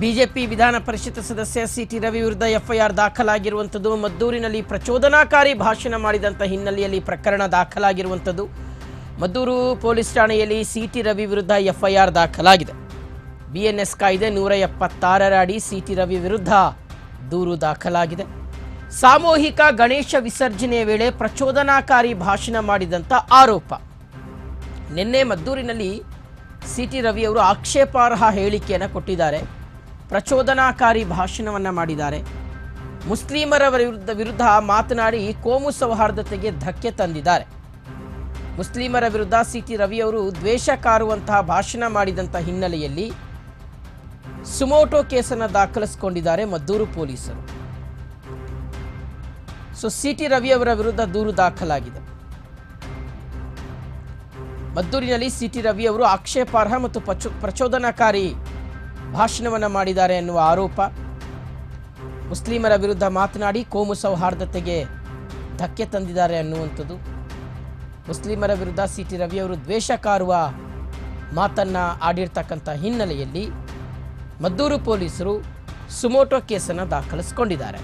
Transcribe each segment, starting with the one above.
BJP ವಿಧಾನ ಪರಿಷತ್ ಸದಸ್ಯ city Ravi ವಿರುದ್ಧ ಎಫ್ಐಆರ್ ದಾಖಲಾಗಿರುವಂಥದ್ದು. ಮದ್ದೂರಿನಲ್ಲಿ ಪ್ರಚೋದನಾಕಾರಿ ಭಾಷಣ ಮಾಡಿದಂಥ ಹಿನ್ನೆಲೆಯಲ್ಲಿ ಪ್ರಕರಣ ದಾಖಲಾಗಿರುವಂಥದ್ದು. ಮದ್ದೂರು ಪೊಲೀಸ್ ಠಾಣೆಯಲ್ಲಿ ಸಿಟಿ ರವಿ ವಿರುದ್ಧ ಎಫ್ಐಆರ್ ದಾಖಲಾಗಿದೆ. ಬಿಎನ್ಎಸ್ ಕಾಯ್ದೆ ನೂರ ಎಪ್ಪತ್ತಾರರ ಅಡಿ ಸಿಟಿ ರವಿ ವಿರುದ್ಧ ದೂರು ದಾಖಲಾಗಿದೆ. ಸಾಮೂಹಿಕ ಗಣೇಶ ವಿಸರ್ಜನೆಯ ವೇಳೆ ಪ್ರಚೋದನಾಕಾರಿ ಭಾಷಣ ಮಾಡಿದಂಥ ಆರೋಪ. ನಿನ್ನೆ ಮದ್ದೂರಿನಲ್ಲಿ ಸಿಟಿ ರವಿ ಅವರು ಆಕ್ಷೇಪಾರ್ಹ ಹೇಳಿಕೆಯನ್ನು ಕೊಟ್ಟಿದ್ದಾರೆ. ಪ್ರಚೋದನಾಕಾರಿ ಭಾಷಣವನ್ನು ಮಾಡಿದ್ದಾರೆ. ಮುಸ್ಲಿಮರ ವಿರುದ್ಧ ವಿರುದ್ಧ ಮಾತನಾಡಿ ಕೋಮು ಸೌಹಾರ್ದತೆಗೆ ಧಕ್ಕೆ ತಂದಿದ್ದಾರೆ. ಮುಸ್ಲಿಮರ ವಿರುದ್ಧ ಸಿಟಿ ರವಿ ಅವರು ದ್ವೇಷ ಕಾರುವಂತಹ ಭಾಷಣ ಮಾಡಿದಂಥ ಹಿನ್ನೆಲೆಯಲ್ಲಿ ಸುಮೋಟೋ ಕೇಸನ್ನು ದಾಖಲಿಸಿಕೊಂಡಿದ್ದಾರೆ ಮದ್ದೂರು ಪೊಲೀಸರು. ಸೊ, ಸಿಟಿ ರವಿ ಅವರ ವಿರುದ್ಧ ದೂರು ದಾಖಲಾಗಿದೆ. ಮದ್ದೂರಿನಲ್ಲಿ ಸಿಟಿ ರವಿ ಅವರು ಆಕ್ಷೇಪಾರ್ಹ ಮತ್ತು ಪ್ರಚೋದನಾಕಾರಿ ಭಾಷಣವನ್ನು ಮಾಡಿದ್ದಾರೆ ಎನ್ನುವ ಆರೋಪ. ಮುಸ್ಲಿಮರ ವಿರುದ್ಧ ಮಾತನಾಡಿ ಕೋಮು ಸೌಹಾರ್ದತೆಗೆ ಧಕ್ಕೆ ತಂದಿದ್ದಾರೆ ಅನ್ನುವಂಥದ್ದು. ಮುಸ್ಲಿಮರ ವಿರುದ್ಧ ಸಿಟಿ ರವಿ ಅವರು ದ್ವೇಷ ಕಾರುವ ಮಾತನ್ನು ಆಡಿರ್ತಕ್ಕಂಥ ಹಿನ್ನೆಲೆಯಲ್ಲಿ ಮದ್ದೂರು ಪೊಲೀಸರು ಸುಮೋಟೋ ಕೇಸನ್ನು ದಾಖಲಿಸಿಕೊಂಡಿದ್ದಾರೆ.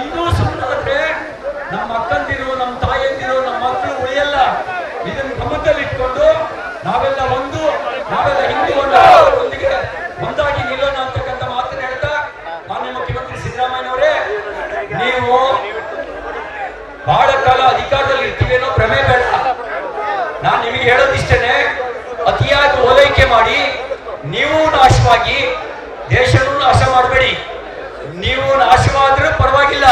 ಇನ್ನೂ ಸುಮ್ಮನೆ ನಮ್ಮ ಅಕ್ಕಂದಿರು, ನಮ್ಮ ತಾಯಂದಿರು, ನಮ್ಮ ಮಕ್ಕಳು ಉಳಿಯಲ್ಲ. ಇದನ್ನ ಗಮನದಲ್ಲಿ ಇಟ್ಕೊಂಡು ನಾವೆಲ್ಲ ಒಂದು, ನಾವೆಲ್ಲ ಹಿಂದೂ ಒಂದಿಗೆ ಒಂದಾಗಿ ನಿಲ್ಲೋಣ ಅಂತಕ್ಕಂಥ ಮಾತನ್ನ ಹೇಳ್ತಾ ಮಾನ್ಯ ಮುಖ್ಯಮಂತ್ರಿ ಸಿದ್ದರಾಮಯ್ಯನವರೇ, ನೀವು ಬಹಳ ಕಾಲ ಅಧಿಕಾರದಲ್ಲಿ ಇರ್ತೀವಿ ಅನ್ನೋ ಭ್ರಮೆ ಬೇಡ. ನಾನು ನಿಮಗೆ ಹೇಳೋದಿಷ್ಟೇನೆ, ಅತಿಯಾಗಿ ಓಲೈಕೆ ಮಾಡಿ ನೀವು ನಾಶವಾಗಿ ನೀವು ನಾಶವಾದ್ರೂ ಪರವಾಗಿಲ್ಲ.